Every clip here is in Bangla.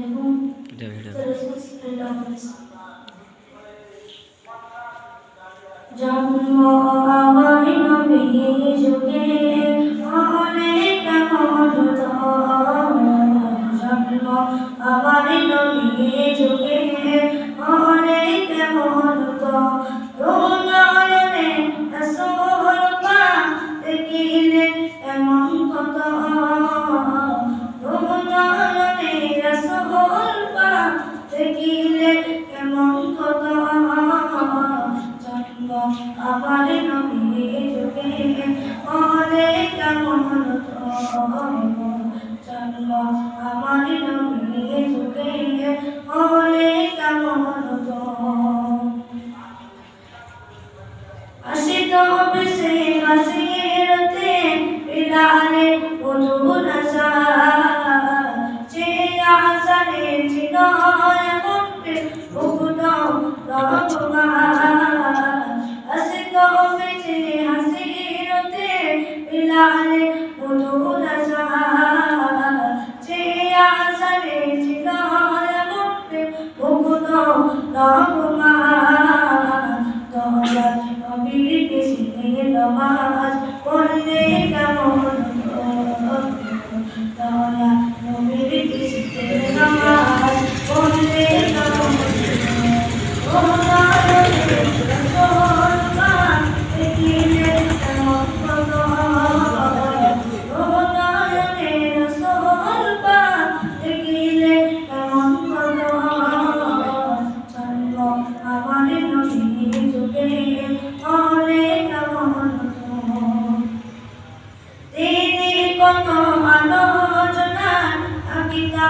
এটা এটা জন্ম আমার নবী যুগে অনেক মধুত জন্ম আমার নবী যুগে অনেক মধুত sé Nah.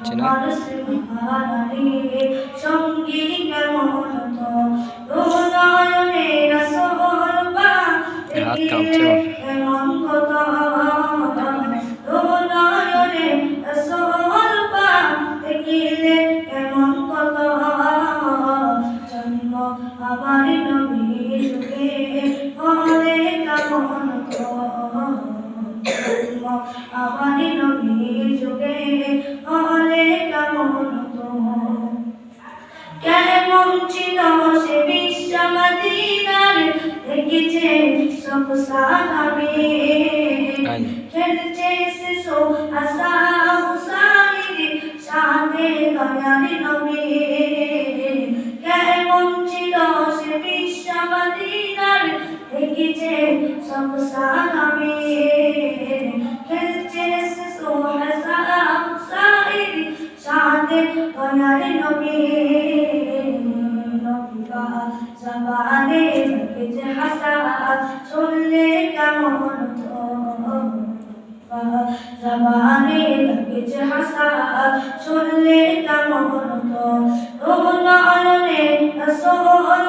যাচ্ছে না। হাত কাঁপছে উচিত সে বিশ্বমদিনার দেখেছে সব সাহাবে খেলছে শিশু আসা হুসাইন সাথে দয়ার নবী। কেমন ছিল সে বিশ্বমদিনার দেখেছে সব সাহাবে জবানে ঢুকেছে হাসা চললে কেমন জবানে ঢুকেছে হাসা চললে কেমন তো রোহন অননে সোহন